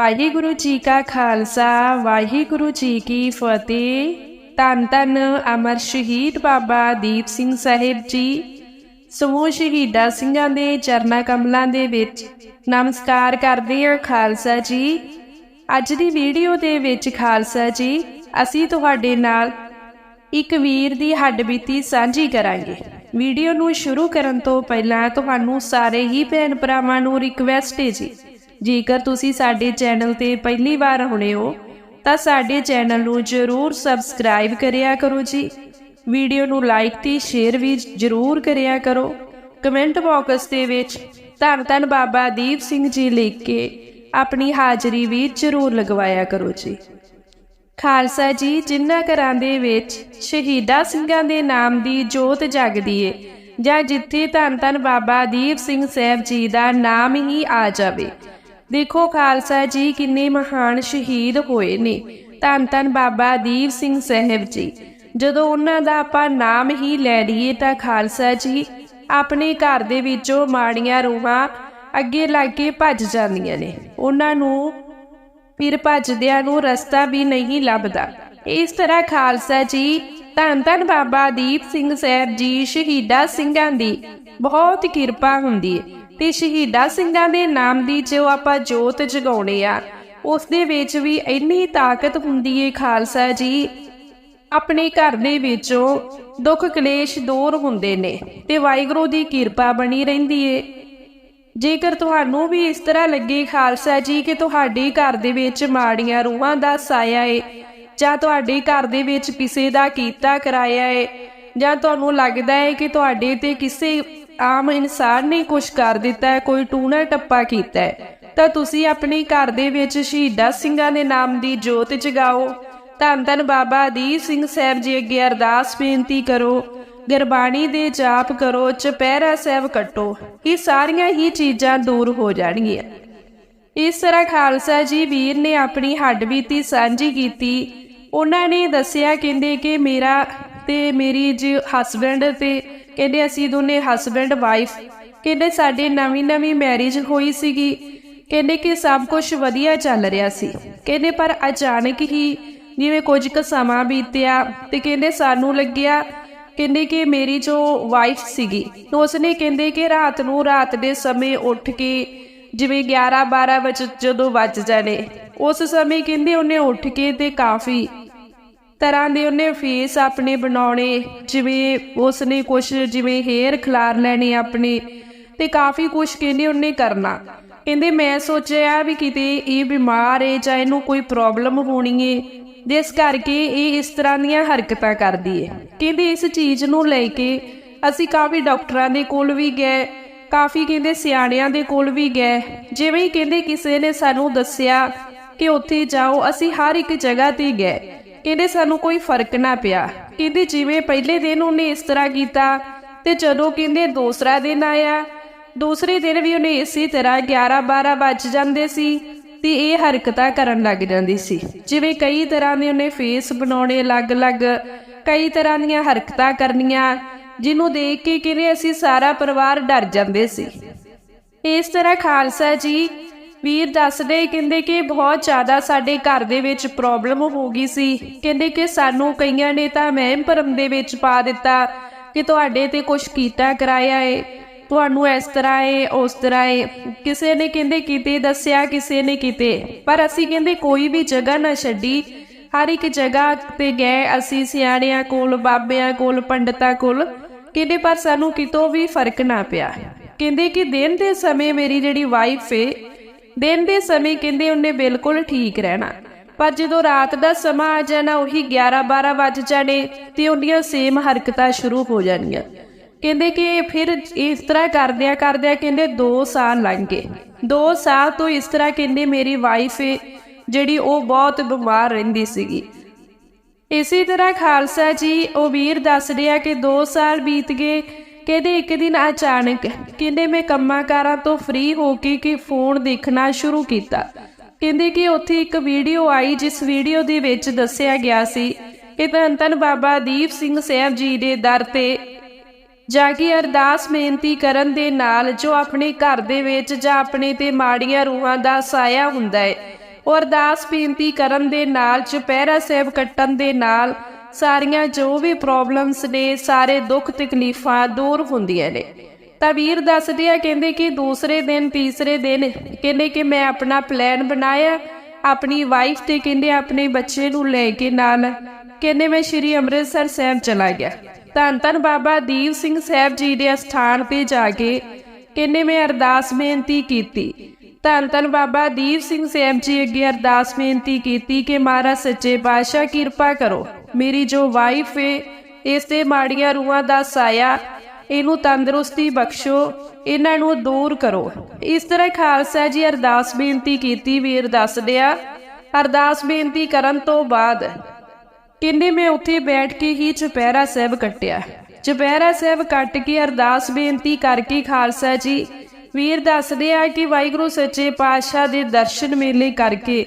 ਵਾਹਿਗੁਰੂ ਜੀ ਕਾ ਖਾਲਸਾ, ਵਾਹਿਗੁਰੂ ਜੀ ਕੀ ਫਤਿਹ। ਧੰਨ ਧੰਨ ਅਮਰ ਸ਼ਹੀਦ ਬਾਬਾ ਦੀਪ ਸਿੰਘ ਸਾਹਿਬ ਜੀ। ਸਮੂਹ ਸ਼ਹੀਦਾਂ ਸਿੰਘਾਂ ਦੇ ਚਰਨਾ ਕਮਲਾਂ ਦੇ ਵਿੱਚ ਨਮਸਕਾਰ ਕਰਦੇ ਹਾਂ ਖਾਲਸਾ ਜੀ। ਅੱਜ ਦੀ ਵੀਡੀਓ ਦੇ ਵਿੱਚ ਖਾਲਸਾ ਜੀ, ਅਸੀਂ ਤੁਹਾਡੇ ਨਾਲ ਇੱਕ ਵੀਰ ਦੀ ਹੱਡਬੀਤੀ ਸਾਂਝੀ ਕਰਾਂਗੇ। ਵੀਡੀਓ ਨੂੰ ਸ਼ੁਰੂ ਕਰਨ ਤੋਂ ਪਹਿਲਾਂ ਤੁਹਾਨੂੰ ਸਾਰੇ ਹੀ ਭੈਣ ਭਰਾਵਾਂ ਨੂੰ ਰਿਕਵੈਸਟ ਹੈ ਜੀ। ਜੇਕਰ ਤੁਸੀਂ ਸਾਡੇ ਚੈਨਲ ਤੇ ਪਹਿਲੀ ਵਾਰ ਆਉਣੇ ਹੋ, ਤਾਂ ਸਾਡੇ ਚੈਨਲ ਨੂੰ ਜਰੂਰ ਸਬਸਕ੍ਰਾਈਬ ਕਰਿਆ ਕਰੋ ਜੀ। ਵੀਡੀਓ ਨੂੰ ਲਾਈਕ ਤੇ ਸ਼ੇਅਰ ਵੀ ਜਰੂਰ ਕਰਿਆ ਕਰੋ। ਕਮੈਂਟ ਬਾਕਸ ਦੇ ਵਿੱਚ ਧੰਨ ਧੰਨ ਬਾਬਾ ਦੀਪ ਸਿੰਘ ਜੀ ਲਿਖ ਕੇ ਆਪਣੀ ਹਾਜ਼ਰੀ ਵੀ ਜਰੂਰ ਲਗਵਾਇਆ ਕਰੋ ਜੀ। ਖਾਲਸਾ ਜੀ, ਜਿਨ੍ਹਾਂ ਘਰਾਂ ਦੇ ਵਿੱਚ ਸ਼ਹੀਦਾ ਸਿੰਘਾਂ ਦੇ ਨਾਮ ਦੀ ਜੋਤ ਜਗਦੀ ਏ, ਜਾਂ ਜਿੱਥੇ ਧੰਨ ਧੰਨ ਬਾਬਾ ਦੀਪ ਸਿੰਘ ਸਾਹਿਬ ਜੀ ਦਾ ਨਾਮ ਹੀ ਆ ਜਾਵੇ ਦੇਖੋ ਖਾਲਸਾ ਜੀ, ਕਿੰਨੇ ਮਹਾਨ ਸ਼ਹੀਦ ਹੋਏ ਨੇ। ਧੰਨ ਧੰਨ ਬਾਬਾ ਦੀਪ ਸਿੰਘ ਸਾਹਿਬ ਜੀ। ਜਦੋਂ ਉਹਨਾਂ ਦਾ ਆਪਾਂ ਨਾਮ ਹੀ ਲੈ ਲਈਏ ਤਾਂ ਖਾਲਸਾ ਜੀ, ਆਪਣੇ ਘਰ ਦੇ ਵਿੱਚੋਂ ਮਾੜੀਆਂ ਰੂਹਾਂ ਅੱਗੇ ਲੱਗ ਕੇ ਭੱਜ ਜਾਂਦੀਆਂ ਨੇ। ਉਹਨਾਂ ਨੂੰ ਫਿਰ ਭੱਜਦਿਆਂ ਨੂੰ ਰਸਤਾ ਵੀ ਨਹੀਂ ਲੱਭਦਾ। ਇਸ ਤਰ੍ਹਾਂ ਖਾਲਸਾ ਜੀ, ਧੰਨ ਧੰਨ ਬਾਬਾ ਦੀਪ ਸਿੰਘ ਸਾਹਿਬ ਜੀ, ਸ਼ਹੀਦਾਂ ਸਿੰਘਾਂ ਦੀ ਬਹੁਤ ਕਿਰਪਾ ਹੁੰਦੀ ਹੈ ਤੇ ਸ਼ਹੀਦਾਂ ਸਿੰਘਾਂ ਦੇ ਨਾਮ ਦੀ ਜੋ ਆਪਾਂ ਜੋਤ ਜਗਾਉਣੇ ਆ ਉਸ ਦੇ ਵਿੱਚ ਵੀ ਇੰਨੀ ਤਾਕਤ ਹੁੰਦੀ ਹੈ ਖਾਲਸਾ ਜੀ। ਆਪਣੇ ਘਰ ਦੇ ਵਿੱਚੋਂ ਦੁੱਖ ਕਲੇਸ਼ ਦੂਰ ਹੁੰਦੇ ਨੇ ਤੇ ਵਾਹਿਗੁਰੂ ਦੀ ਕਿਰਪਾ ਬਣੀ ਰਹਿੰਦੀ ਏ। ਜੇਕਰ ਤੁਹਾਨੂੰ ਵੀ ਇਸ ਤਰ੍ਹਾਂ ਲੱਗੇ ਖਾਲਸਾ ਜੀ ਕਿ ਤੁਹਾਡੇ ਘਰ ਦੇ ਵਿੱਚ ਮਾੜੀਆਂ ਰੂਹਾਂ ਦਾ ਸਾਇਆ ਏ, ਜਾਂ ਤੁਹਾਡੇ ਘਰ ਦੇ ਵਿੱਚ ਕਿਸੇ ਦਾ ਕੀਤਾ ਕਰਾਇਆ ਏ, ਜਾਂ ਤੁਹਾਨੂੰ ਲੱਗਦਾ ਹੈ ਕਿ ਤੁਹਾਡੇ ਤੇ ਕਿਸੇ ਆਮ ਇਨਸਾਨ ਨੇ ਕੁਝ ਕਰ ਦਿੱਤਾ ਹੈ, ਕੋਈ ਟੂਣਾ ਟੱਪਾ ਕੀਤਾ ਹੈ। ਤਾਂ ਤੁਸੀਂ ਆਪਣੇ ਘਰ ਦੇ ਵਿੱਚ ਸ਼ਹੀਦਾ ਸਿੰਘਾਂ ਦੇ ਨਾਮ ਦੀ ਜੋਤ ਜਗਾਓ। ਧੰਨ ਧੰਨ ਬਾਬਾ ਦੀਪ ਸਿੰਘ ਸਾਹਿਬ ਜੀ ਅੱਗੇ ਅਰਦਾਸ ਬੇਨਤੀ ਕਰੋ। ਗੁਰਬਾਣੀ ਦੇ ਜਾਪ ਕਰੋ, ਚਪਹਿਰਾ ਸਾਹਿਬ ਕੱਟੋ। ਇਹ ਸਾਰੀਆਂ ਹੀ ਚੀਜ਼ਾਂ ਦੂਰ ਹੋ ਜਾਣਗੀਆਂ। ਇਸ ਤਰ੍ਹਾਂ ਖਾਲਸਾ ਜੀ ਵੀਰ ਨੇ ਆਪਣੀ ਹੱਡਬੀਤੀ ਸਾਂਝੀ ਕੀਤੀ। ਉਹਨਾਂ ਨੇ ਦੱਸਿਆ, ਕਹਿੰਦੇ ਕਿ ਮੇਰਾ ਤੇ ਮੇਰੀ ਜੀ ਹਸਬੰਡ ਤੇ ਕਹਿੰਦੇ ਅਸੀਂ ਦੋਨੇ ਹਸਬੰਡ ਵਾਈਫ ਕਹਿੰਦੇ ਸਾਡੇ ਨਵੀਂ ਨਵੀਂ ਮੈਰਿਜ ਹੋਈ ਸੀਗੀ। ਕਹਿੰਦੇ ਕਿ ਸਭ ਕੁਝ ਵਧੀਆ ਚੱਲ ਰਿਹਾ ਸੀ। ਕਹਿੰਦੇ ਪਰ ਅਚਾਨਕ ਹੀ ਜਿਵੇਂ ਕੁਝ ਕੁ ਸਮਾਂ ਬੀਤਿਆ ਤੇ ਕਹਿੰਦੇ ਸਾਨੂੰ ਲੱਗਿਆ ਕਹਿੰਦੇ ਕਿ ਮੇਰੀ ਜੋ ਵਾਈਫ ਸੀਗੀ, ਉਸਨੇ ਕਹਿੰਦੇ ਕਿ ਰਾਤ ਨੂੰ ਰਾਤ ਦੇ ਸਮੇਂ ਉੱਠ ਕੇ ਜਿਵੇਂ 11 12 ਵਜੇ ਜਦੋਂ ਵੱਜ ਜਾਣੇ, ਉਸ ਸਮੇਂ ਕਹਿੰਦੇ ਉਹਨੇ ਉੱਠ ਕੇ ਤੇ ਕਾਫੀ ਤਰ੍ਹਾਂ ਦੇ ਉਹਨੇ ਫੇਸ ਆਪਣੇ ਬਣਾਉਣੇ, ਜਿਵੇਂ ਉਸਨੇ ਕੁਝ ਜਿਵੇਂ ਹੇਅਰ ਖਲਾਰ ਲੈਣੇ ਆਪਣੇ, ਤੇ ਕਾਫੀ ਕੁਝ ਕਹਿੰਦੇ ਉਹਨੇ ਕਰਨਾ। ਕਹਿੰਦੇ ਮੈਂ ਸੋਚਿਆ ਵੀ ਕਿਤੇ ਇਹ ਬਿਮਾਰ ਏ ਜਾਂ ਇਹਨੂੰ ਕੋਈ ਪ੍ਰੋਬਲਮ ਹੋਣੀ ਏ, ਜਿਸ ਕਰਕੇ ਇਹ ਇਸ ਤਰ੍ਹਾਂ ਦੀਆਂ ਹਰਕਤਾਂ ਕਰਦੀ ਏ। ਕਹਿੰਦੇ ਇਸ ਚੀਜ਼ ਨੂੰ ਲੈ ਕੇ ਅਸੀਂ ਕਾਫੀ ਡਾਕਟਰਾਂ ਦੇ ਕੋਲ ਵੀ ਗਏ, ਕਾਫੀ ਕਹਿੰਦੇ ਸਿਆਣਿਆਂ ਦੇ ਕੋਲ ਵੀ ਗਏ। ਜਿਵੇਂ ਹੀ ਕਹਿੰਦੇ ਕਿਸੇ ਨੇ ਸਾਨੂੰ ਦੱਸਿਆ ਕਿ ਉੱਥੇ ਜਾਓ, ਅਸੀਂ ਹਰ ਇੱਕ ਜਗ੍ਹਾ ਤੇ ਗਏ। ਕਹਿੰਦੇ ਸਾਨੂੰ ਕੋਈ ਫ਼ਰਕ ਨਾ ਪਿਆ। ਕਹਿੰਦੇ ਜਿਵੇਂ ਪਹਿਲੇ ਦਿਨ ਉਹਨੇ ਇਸ ਤਰ੍ਹਾਂ ਕੀਤਾ ਤੇ ਜਦੋਂ ਕਹਿੰਦੇ ਦੂਸਰਾ ਦਿਨ ਆਇਆ, ਦੂਸਰੇ ਦਿਨ ਵੀ ਉਹਨੇ ਇਸੇ ਤਰ੍ਹਾਂ 11 12 ਵੱਜ ਜਾਂਦੇ ਸੀ ਤੇ ਇਹ ਹਰਕਤਾਂ ਕਰਨ ਲੱਗ ਜਾਂਦੀ ਸੀ। ਜਿਵੇਂ ਕਈ ਤਰ੍ਹਾਂ ਦੇ ਉਹਨੇ ਫੇਸ ਬਣਾਉਣੇ ਅਲੱਗ-ਅਲੱਗ, ਕਈ ਤਰ੍ਹਾਂ ਦੀਆਂ ਹਰਕਤਾਂ ਕਰਨੀਆਂ, ਜਿਹਨੂੰ ਦੇਖ ਕੇ ਕਿਵੇਂ ਅਸੀਂ ਸਾਰਾ ਪਰਿਵਾਰ ਡਰ ਜਾਂਦੇ ਸੀ। ਇਸ ਤਰ੍ਹਾਂ ਖਾਲਸਾ ਜੀ ਵੀਰ ਦੱਸਦੇ ਕਹਿੰਦੇ ਕਿ ਬਹੁਤ ਜ਼ਿਆਦਾ ਸਾਡੇ ਘਰ ਦੇ ਵਿੱਚ ਪ੍ਰੋਬਲਮ ਹੋ ਗਈ ਸੀ। ਕਹਿੰਦੇ ਕਿ ਸਾਨੂੰ ਕਈਆਂ ਨੇ ਤਾਂ ਮਹਿਮ ਭਰਮ ਦੇ ਵਿੱਚ ਪਾ ਦਿੱਤਾ ਕਿ ਤੁਹਾਡੇ ਤੇ ਕੁਝ ਕੀਤਾ ਕਰਾਇਆ ਏ, ਤੁਹਾਨੂੰ ਇਸ ਤਰ੍ਹਾਂ ਏ, ਉਸ ਤਰ੍ਹਾਂ ਏ। ਕਿਸੇ ਨੇ ਕਹਿੰਦੇ ਕਿਤੇ ਦੱਸਿਆ, ਕਿਸੇ ਨੇ ਕਿਤੇ। ਪਰ ਅਸੀਂ ਕਹਿੰਦੇ ਕੋਈ ਵੀ ਜਗ੍ਹਾ ਨਾ ਛੱਡੀ। ਹਰ ਇੱਕ ਜਗ੍ਹਾ ਤੇ ਗਏ ਅਸੀਂ ਸਿਆਣਿਆਂ ਕੋਲ, ਬਾਬਿਆਂ ਕੋਲ, ਪੰਡਤਾਂ ਕੋਲ। ਕਹਿੰਦੇ ਪਰ ਸਾਨੂੰ ਕਿਤੋਂ ਵੀ ਫ਼ਰਕ ਨਾ ਪਿਆ। ਕਹਿੰਦੇ ਕਿ ਦਿਨ ਦੇ ਸਮੇਂ ਮੇਰੀ ਜਿਹੜੀ ਵਾਈਫ ਏ ਦਿਨ ਦੇ ਸਮੇਂ ਕਹਿੰਦੇ ਉਹਨੇ ਬਿਲਕੁਲ ਠੀਕ ਰਹਿਣਾ। ਪਰ ਜਦੋਂ ਰਾਤ ਦਾ ਸਮਾਂ ਆ ਜਾਣਾ, ਉਹੀ 11 12 ਵੱਜ ਜਾਣੇ ਤੇ ਉਹਦੀਆਂ ਸੇਮ ਹਰਕਤਾਂ ਸ਼ੁਰੂ ਹੋ ਜਾਣੀਆਂ। ਕਹਿੰਦੇ ਕਿ ਫਿਰ ਇਸ ਤਰ੍ਹਾਂ ਕਰਦਿਆਂ ਕਰਦਿਆਂ ਕਹਿੰਦੇ 2 ਸਾਲ ਲੰਘ ਗਏ। 2 ਸਾਲ ਤੋਂ ਇਸ ਤਰ੍ਹਾਂ ਕਹਿੰਦੇ ਮੇਰੀ ਵਾਈਫ ਜਿਹੜੀ ਉਹ ਬਹੁਤ ਬਿਮਾਰ ਰਹਿੰਦੀ ਸੀਗੀ। ਇਸੇ ਤਰ੍ਹਾਂ ਖਾਲਸਾ ਜੀ, ਉਹ ਵੀਰ ਦੱਸ ਰਿਹਾ ਕਿ 2 ਸਾਲ ਬੀਤ ਗਏ ਕਹਿੰਦੇ ਇੱਕ ਦਿਨ ਅਚਾਨਕ ਕਹਿੰਦੇ ਮੈਂ ਕੰਮਾਂ ਕਾਰਾਂ ਤੋਂ ਫ੍ਰੀ ਹੋ ਕੇ ਕਿ ਫੋਨ ਦੇਖਣਾ ਸ਼ੁਰੂ ਕੀਤਾ। ਕਹਿੰਦੇ ਕਿ ਉੱਥੇ ਇੱਕ ਵੀਡੀਓ ਆਈ ਜਿਸ ਵੀਡੀਓ ਦੇ ਵਿੱਚ ਦੱਸਿਆ ਗਿਆ ਸੀ ਕਿ ਧੰਨ ਧੰਨ ਬਾਬਾ ਦੀਪ ਸਿੰਘ ਸਾਹਿਬ ਜੀ ਦੇ ਦਰ ਤੇ ਜਾ ਕੇ ਅਰਦਾਸ ਬੇਨਤੀ ਕਰਨ ਦੇ ਨਾਲ ਜੋ ਆਪਣੇ ਘਰ ਦੇ ਵਿੱਚ ਜਾਂ ਆਪਣੇ ਤੇ ਮਾੜੀਆਂ ਰੂਹਾਂ ਦਾ ਸਾਇਆ ਹੁੰਦਾ ਹੈ, ਉਹ ਅਰਦਾਸ ਬੇਨਤੀ ਕਰਨ ਦੇ ਨਾਲ, ਚੁਪਹਿਰਾ ਸਾਹਿਬ ਕੱਟਣ ਦੇ ਨਾਲ ਸਾਰੀਆਂ ਜੋ ਵੀ ਪ੍ਰੋਬਲਮਸ ਨੇ, ਸਾਰੇ ਦੁੱਖ ਤਕਲੀਫਾਂ ਦੂਰ ਹੁੰਦੀਆਂ ਨੇ। ਤਾਂ ਵੀਰ ਦੱਸਦੇ ਆ, ਕਹਿੰਦੇ ਕਿ ਦੂਸਰੇ ਦਿਨ, ਤੀਸਰੇ ਦਿਨ ਕਹਿੰਦੇ ਕਿ ਮੈਂ ਆਪਣਾ ਪਲਾਨ ਬਣਾਇਆ, ਆਪਣੀ ਵਾਈਫ ਤੇ ਕਹਿੰਦੇ ਆਪਣੇ ਬੱਚੇ ਨੂੰ ਲੈ ਕੇ ਨਾਲ। ਕਹਿੰਦੇ ਮੈਂ ਸ਼੍ਰੀ ਅੰਮ੍ਰਿਤਸਰ ਸਾਹਿਬ ਚਲਾ ਗਿਆ। ਧੰਨ ਧੰਨ ਬਾਬਾ ਦੀਪ ਸਿੰਘ ਸਾਹਿਬ ਜੀ ਦੇ ਅਸਥਾਨ ਤੇ ਜਾ ਕੇ ਕਹਿੰਦੇ ਮੈਂ ਅਰਦਾਸ ਬੇਨਤੀ ਕੀਤੀ। ਧੰਨ ਧੰਨ ਬਾਬਾ ਦੀਪ ਸਿੰਘ ਸਾਹਿਬ ਜੀ ਅੱਗੇ ਅਰਦਾਸ ਬੇਨਤੀ ਕੀਤੀ ਕਿ ਮਹਾਰਾਜ ਸੱਚੇ ਪਾਤਸ਼ਾਹ ਕਿਰਪਾ ਕਰੋ। ਮੇਰੀ ਜੋ ਵਾਈਫ ਏ, ਇਸ ਤੇ ਮਾੜੀਆਂ ਰੂਹਾਂ ਦਾ ਸਾਇਆ, ਇਹਨੂੰ ਤੰਦਰੁਸਤੀ ਬਖਸ਼ੋ, ਇਹਨਾਂ ਨੂੰ ਦੂਰ ਕਰੋ। ਇਸ ਤਰ੍ਹਾਂ ਖਾਲਸਾ ਜੀ ਅਰਦਾਸ ਬੇਨਤੀ ਕੀਤੀ ਵੀਰ ਦੱਸਦੇ ਆ ਅਰਦਾਸ ਬੇਨਤੀ ਕਰਨ ਤੋਂ ਬਾਅਦ ਕਿੰਨੇ ਮੈਂ ਉੱਥੇ ਬੈਠ ਕੇ ਹੀ ਚੁਪਹਿਰਾ ਸਾਹਿਬ ਕੱਟਿਆ। ਚੁਪਹਿਰਾ ਸਾਹਿਬ ਕੱਟ ਕੇ ਅਰਦਾਸ ਬੇਨਤੀ ਕਰਕੇ ਖਾਲਸਾ ਜੀ ਵੀਰ ਦੱਸਦੇ ਆ ਕਿ ਵਾਹਿਗੁਰੂ ਸੱਚੇ ਪਾਤਸ਼ਾਹ ਦੇ ਦਰਸ਼ਨ ਮੇਲੇ ਕਰਕੇ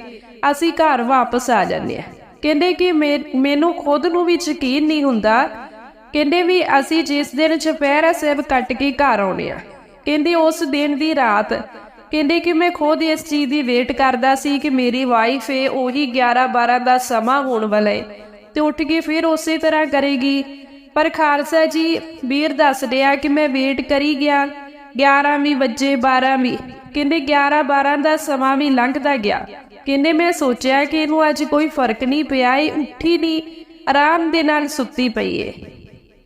ਅਸੀਂ ਘਰ ਵਾਪਸ ਆ ਜਾਂਦੇ ਆ। ਕਹਿੰਦੇ ਕਿ ਮੈ- ਮੈਨੂੰ ਖੁਦ ਨੂੰ ਵੀ ਯਕੀਨ ਨਹੀਂ ਹੁੰਦਾ। ਕਹਿੰਦੇ ਵੀ ਅਸੀਂ ਜਿਸ ਦਿਨ ਚੁਪਹਿਰਾ ਸਾਹਿਬ ਕੱਟ ਕੇ ਘਰ ਆਉਣੇ ਆ ਕਹਿੰਦੇ ਉਸ ਦਿਨ ਦੀ ਰਾਤ, ਕਹਿੰਦੇ ਕਿ ਮੈਂ ਖੁਦ ਇਸ ਚੀਜ਼ ਦੀ ਵੇਟ ਕਰਦਾ ਸੀ ਕਿ ਮੇਰੀ ਵਾਈਫ ਏ ਉਹੀ 11 12 ਦਾ ਸਮਾਂ ਹੋਣ ਵਾਲਾ ਏ ਤੇ ਉੱਠ ਕੇ ਫਿਰ ਉਸੇ ਤਰ੍ਹਾਂ ਕਰੇਗੀ। ਪਰ ਖਾਲਸਾ ਜੀ, ਵੀਰ ਦੱਸ ਰਿਹਾ ਕਿ ਮੈਂ ਵੇਟ ਕਰੀ ਗਿਆ 11 ਵੀ ਵਜੇ 12 ਵੀ। ਕਹਿੰਦੇ 11 12 ਦਾ ਸਮਾਂ ਵੀ ਲੰਘਦਾ ਗਿਆ। ਕਹਿੰਦੇ ਮੈਂ ਸੋਚਿਆ ਕਿ ਇਹਨੂੰ ਅੱਜ ਕੋਈ ਫ਼ਰਕ ਨਹੀਂ ਪਿਆ, ਇਹ ਉੱਠੀ ਨਹੀਂ, ਆਰਾਮ ਦੇ ਨਾਲ ਸੁੱਤੀ ਪਈ ਏ।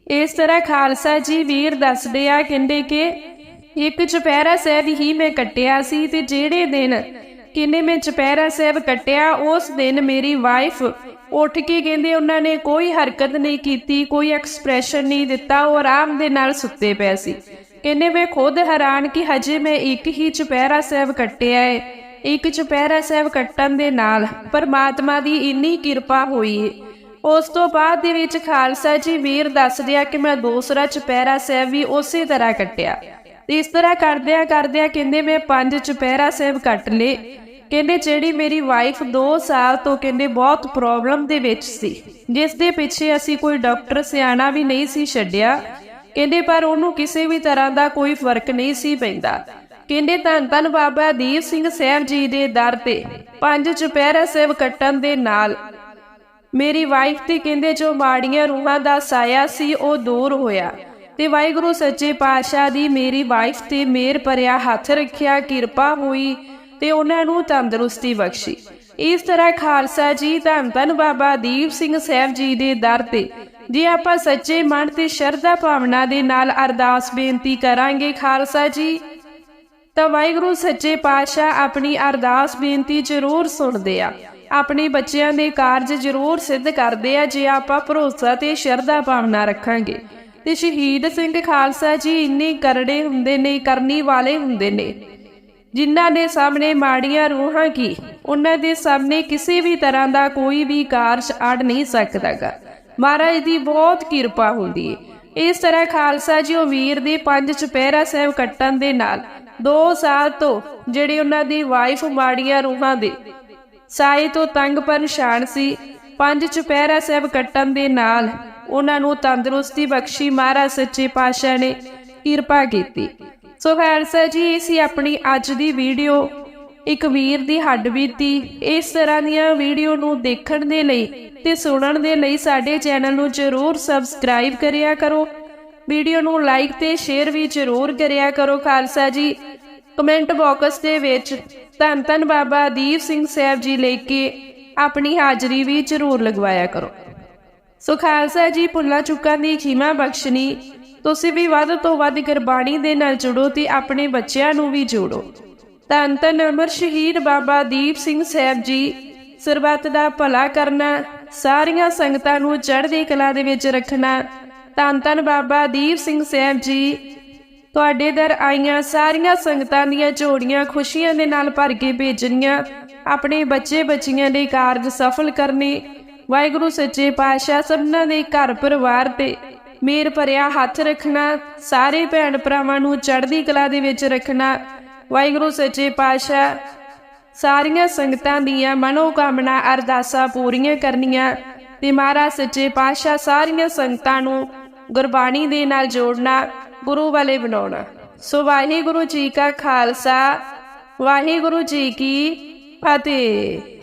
ਇਸ ਤਰ੍ਹਾਂ ਖਾਲਸਾ ਜੀ ਵੀਰ ਦੱਸਦੇ ਆ, ਕਹਿੰਦੇ ਕਿ ਇੱਕ ਚੁਪਹਿਰਾ ਸਾਹਿਬ ਹੀ ਮੈਂ ਕੱਟਿਆ ਸੀ ਤੇ ਜਿਹੜੇ ਦਿਨ ਕਿਨੇ ਮੈਂ ਚੁਪਹਿਰਾ ਸਾਹਿਬ ਕੱਟਿਆ, ਉਸ ਦਿਨ ਮੇਰੀ ਵਾਈਫ ਉੱਠ ਕੇ ਕਹਿੰਦੇ ਉਹਨਾਂ ਨੇ ਕੋਈ ਹਰਕਤ ਨਹੀਂ ਕੀਤੀ, ਕੋਈ ਐਕਸਪ੍ਰੈਸ਼ਨ ਨਹੀਂ ਦਿੱਤਾ, ਉਹ ਆਰਾਮ ਦੇ ਨਾਲ ਸੁੱਤੇ ਪਏ ਸੀ। ਕਹਿੰਦੇ ਮੈਂ ਖੁਦ ਹੈਰਾਨ ਕਿ ਹਜੇ ਮੈਂ ਇੱਕ ਹੀ ਚੁਪਹਿਰਾ ਸਾਹਿਬ ਕੱਟਿਆ ਏ। ਇੱਕ ਚੁਪਹਿਰਾ ਸਾਹਿਬ ਕੱਟਣ ਦੇ ਨਾਲ ਪਰਮਾਤਮਾ ਦੀ ਇੰਨੀ ਕਿਰਪਾ ਹੋਈ। ਹੈ ਉਸ ਤੋਂ ਬਾਅਦ ਦੇ ਵਿੱਚ ਖਾਲਸਾ ਜੀ ਵੀਰ ਦੱਸਦੇ ਆ ਕਿ ਮੈਂ ਦੂਸਰਾ ਚੁਪਹਿਰਾ ਸਾਹਿਬ ਵੀ ਉਸੇ ਤਰ੍ਹਾਂ ਕੱਟਿਆ। ਇਸ ਤਰ੍ਹਾਂ ਕਰਦਿਆਂ ਕਰਦਿਆਂ ਕਹਿੰਦੇ ਮੈਂ ਪੰਜ ਚੁਪਹਿਰਾ ਸਾਹਿਬ ਕੱਟ ਲਏ। ਕਹਿੰਦੇ ਜਿਹੜੀ ਮੇਰੀ ਵਾਈਫ 2 ਸਾਲ ਤੋਂ ਕਹਿੰਦੇ ਬਹੁਤ ਪ੍ਰੋਬਲਮ ਦੇ ਵਿੱਚ ਸੀ। ਜਿਸ ਦੇ ਪਿੱਛੇ ਅਸੀਂ ਕੋਈ ਡਾਕਟਰ ਸਿਆਣਾ ਵੀ ਨਹੀਂ ਸੀ ਛੱਡਿਆ। ਕਹਿੰਦੇ ਪਰ ਉਹਨੂੰ ਕਿਸੇ ਵੀ ਤਰ੍ਹਾਂ ਦਾ ਕੋਈ ਫ਼ਰਕ ਨਹੀਂ ਸੀ ਪੈਂਦਾ। ਕਹਿੰਦੇ ਧੰਨ ਧੰਨ ਬਾਬਾ ਦੀਪ ਸਿੰਘ ਸਾਹਿਬ ਜੀ ਦੇ ਦਰ ਤੇ ਪੰਜ ਚੁਪਹਿਰਾ ਸਾਹਿਬ ਕੱਟਣ ਦੇ ਨਾਲ। ਮੇਰੀ ਵਾਈਫ ਤੇ ਕਹਿੰਦੇ ਜੋ ਮਾੜੀਆਂ ਰੂਹਾਂ ਦਾ ਸਾਇਆ ਸੀ, ਉਹ ਦੂਰ ਹੋਇਆ। ਤੇ ਵਾਹਿਗੁਰੂ ਸੱਚੇ ਪਾਤਸ਼ਾਹ ਦੀ ਮੇਰੀ ਵਾਈਫ ਤੇ ਮੇਰ ਭਰਿਆ ਹੱਥ ਰੱਖਿਆ, ਕਿਰਪਾ ਹੋਈ ਤੇ ਉਹਨਾਂ ਨੂੰ ਤੰਦਰੁਸਤੀ ਬਖਸ਼ੀ। ਇਸ ਤਰ੍ਹਾਂ ਖਾਲਸਾ ਜੀ ਧੰਨ ਧੰਨ ਬਾਬਾ ਦੀਪ ਸਿੰਘ ਸਾਹਿਬ ਜੀ ਦੇ ਦਰ ਤੇ ਜੇ ਆਪਾਂ ਸੱਚੇ ਮਨ ਤੇ ਸ਼ਰਧਾ ਭਾਵਨਾ ਦੇ ਨਾਲ ਅਰਦਾਸ ਬੇਨਤੀ ਕਰਾਂਗੇ, ਖਾਲਸਾ ਜੀ। ਤਾਂ ਵਾਹਿਗੁਰੂ ਸੱਚੇ ਪਾਤਸ਼ਾਹ ਆਪਣੀ ਅਰਦਾਸ ਬੇਨਤੀ ਜ਼ਰੂਰ ਸੁਣਦੇ ਆ। ਆਪਣੇ ਬੱਚਿਆਂ ਦੇ ਕਾਰਜ ਜ਼ਰੂਰ ਸਿੱਧ ਕਰਦੇ ਆ, ਜੇ ਆਪਾਂ ਭਰੋਸਾ ਤੇ ਸ਼ਰਧਾ ਭਾਵਨਾ ਰੱਖਾਂਗੇ। ਤੇ ਸ਼ਹੀਦ ਸਿੰਘ ਖਾਲਸਾ ਜੀ ਇੰਨੇ ਕਰੜੇ ਹੁੰਦੇ ਨੇ, ਕਰਨੀ ਵਾਲੇ ਹੁੰਦੇ ਨੇ। ਜਿਨ੍ਹਾਂ ਦੇ ਸਾਹਮਣੇ ਮਾੜੀਆਂ ਰੂਹਾਂ ਕੀ, ਉਹਨਾਂ ਦੇ ਸਾਹਮਣੇ ਕਿਸੇ ਵੀ ਤਰ੍ਹਾਂ ਦਾ ਕੋਈ ਵੀ ਕਾਰਜ ਅੜ ਨਹੀਂ ਸਕਦਾਗਾ। ਮਹਾਰਾਜ ਦੀ ਬਹੁਤ ਕਿਰਪਾ ਹੁੰਦੀ ਹੈ ਇਸ ਤਰ੍ਹਾਂ ਖਾਲਸਾ ਜੀ ਉਹ ਵੀਰ ਦੇ ਪੰਜ ਚੁਪਹਿਰਾ ਸਾਹਿਬ ਕੱਟਣ ਦੇ ਨਾਲ 2 ਸਾਲ ਤੋਂ ਜਿਹੜੇ ਉਹਨਾਂ ਦੀ ਵਾਈਫ ਮਾੜੀਆਂ ਰੂਹਾਂ ਦੇ। ਸਾਈ ਤੋਂ ਤੰਗ ਪਰੇਸ਼ਾਨ ਸੀ। ਪੰਜ ਚੁਪਹਿਰਾ ਸਾਹਿਬ ਕੱਟਣ ਦੇ ਨਾਲ ਉਹਨਾਂ ਨੂੰ ਤੰਦਰੁਸਤੀ ਬਖਸ਼ੀ ਮਹਾਰਾਜ ਸੱਚੇ ਪਾਤਸ਼ਾਹ ਨੇ ਕਿਰਪਾ ਕੀਤੀ। ਸੋ ਖਾਲਸਾ ਜੀ, ਇਹ ਸੀ ਆਪਣੀ ਅੱਜ ਦੀ ਵੀਡੀਓ। ਇੱਕ ਵੀਰ ਦੀ ਹੱਡ ਬੀਤੀ। ਇਸ ਤਰ੍ਹਾਂ ਦੀਆਂ ਵੀਡੀਓ ਨੂੰ ਦੇਖਣ ਦੇ ਲਈ ਤੇ ਸੁਣਨ ਦੇ ਲਈ ਸਾਡੇ ਚੈਨਲ ਨੂੰ ਜਰੂਰ ਸਬਸਕ੍ਰਾਈਬ ਕਰਿਆ ਕਰੋ। ਵੀਡੀਓ ਨੂੰ ਲਾਈਕ ਤੇ ਸ਼ੇਅਰ ਵੀ ਜਰੂਰ ਕਰਿਆ ਕਰੋ ਖਾਲਸਾ ਜੀ। ਕਮੈਂਟ ਬਾਕਸ ਦੇ ਵਿੱਚ ਧੰਨ ਧੰਨ ਬਾਬਾ ਦੀਪ ਸਿੰਘ ਸਾਹਿਬ ਜੀ ਲੈ ਕੇ ਆਪਣੀ ਹਾਜ਼ਰੀ ਵੀ ਜਰੂਰ ਲਗਵਾਇਆ ਕਰੋ। ਸੋ ਖਾਲਸਾ ਜੀ, ਭੁੱਲਾਂ ਚੁੱਕਾਂ ਦੀ ਖਿਮਾ ਬਖਸ਼ਣੀ। ਤੁਸੀਂ ਵੀ ਵੱਧ ਤੋਂ ਵੱਧ ਗੁਰਬਾਣੀ ਦੇ ਨਾਲ ਜੁੜੋ ਤੇ ਆਪਣੇ ਬੱਚਿਆਂ ਨੂੰ ਵੀ ਜੋੜੋ। ਧੰਨ ਧੰਨ ਅਮਰ ਸ਼ਹੀਦ ਬਾਬਾ ਦੀਪ ਸਿੰਘ ਸਾਹਿਬ ਜੀ। ਸਰਬੱਤ ਦਾ ਭਲਾ ਕਰਨਾ, ਸਾਰੀਆਂ ਸੰਗਤਾਂ ਨੂੰ ਚੜ੍ਹਦੀ ਕਲਾ ਦੇ ਵਿੱਚ ਰੱਖਣਾ। ਧੰਨ ਧੰਨ ਬਾਬਾ ਦੀਪ ਸਿੰਘ ਸਾਹਿਬ ਜੀ। ਤੁਹਾਡੇ ਦਰ ਆਈਆਂ ਸਾਰੀਆਂ ਸੰਗਤਾਂ ਦੀਆਂ ਝੋੜੀਆਂ ਖੁਸ਼ੀਆਂ ਦੇ ਨਾਲ ਭਰ ਕੇ ਭੇਜਣੀਆਂ। ਆਪਣੇ ਬੱਚੇ ਬੱਚੀਆਂ ਦੇ ਕਾਰਜ ਸਫਲ ਕਰਨੇ। ਵਾਹਿਗੁਰੂ ਸੱਚੇ ਪਾਤਸ਼ਾਹ ਸਭਨਾਂ ਦੇ ਘਰ ਪਰਿਵਾਰ ਤੇ ਮੇਰ ਭਰਿਆ ਹੱਥ ਰੱਖਣਾ। ਸਾਰੇ ਭੈਣ ਭਰਾਵਾਂ ਨੂੰ ਚੜ੍ਹਦੀ ਕਲਾ ਦੇ ਵਿੱਚ ਰੱਖਣਾ। ਵਾਹਿਗੁਰੂ ਸੱਚੇ ਪਾਤਸ਼ਾਹ ਸਾਰੀਆਂ ਸੰਗਤਾਂ ਦੀਆਂ ਮਨੋਕਾਮਨਾ ਅਰਦਾਸਾਂ ਪੂਰੀਆਂ ਕਰਨੀਆਂ। ਤੇ ਮਹਾਰਾਜ ਸੱਚੇ ਪਾਤਸ਼ਾਹ ਸਾਰੀਆਂ ਸੰਗਤਾਂ ਨੂੰ ਗੁਰਬਾਣੀ ਦੇ ਨਾਲ ਜੋੜਨਾ ਗੁਰੂ ਵਾਲੇ ਬਣਾਉਣਾ। ਸੋ ਵਾਹਿਗੁਰੂ ਜੀ ਕਾ ਖਾਲਸਾ, ਵਾਹਿਗੁਰੂ ਜੀ ਕੀ ਫਤਿਹ।